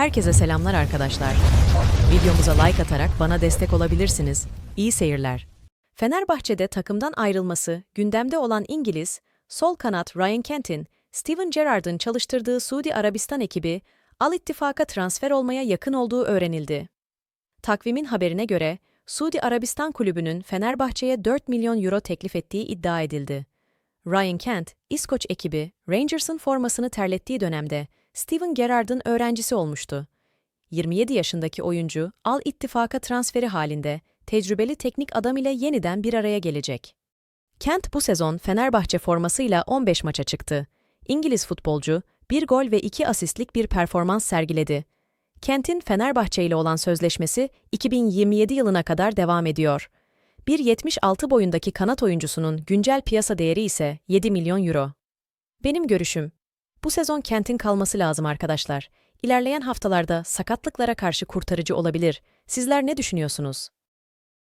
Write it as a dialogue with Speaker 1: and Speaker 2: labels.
Speaker 1: Herkese selamlar arkadaşlar. Videomuza like atarak bana destek olabilirsiniz. İyi seyirler. Fenerbahçe'de takımdan ayrılması, gündemde olan İngiliz, sol kanat Ryan Kent'in, Steven Gerrard'ın çalıştırdığı Suudi Arabistan ekibi, Al İttifak'a transfer olmaya yakın olduğu öğrenildi. Takvimin haberine göre, Suudi Arabistan kulübünün Fenerbahçe'ye 4 milyon euro teklif ettiği iddia edildi. Ryan Kent, İskoç ekibi Rangers'ın formasını terlettiği dönemde Steven Gerrard'ın öğrencisi olmuştu. 27 yaşındaki oyuncu Al İttifak'a transferi halinde tecrübeli teknik adam ile yeniden bir araya gelecek. Kent bu sezon Fenerbahçe formasıyla 15 maça çıktı. İngiliz futbolcu bir gol ve iki asistlik bir performans sergiledi. Kent'in Fenerbahçe ile olan sözleşmesi 2027 yılına kadar devam ediyor. 1.76 boyundaki kanat oyuncusunun güncel piyasa değeri ise 7 milyon euro. Benim görüşüm, bu sezon Kent'in kalması lazım arkadaşlar. İlerleyen haftalarda sakatlıklara karşı kurtarıcı olabilir. Sizler ne düşünüyorsunuz?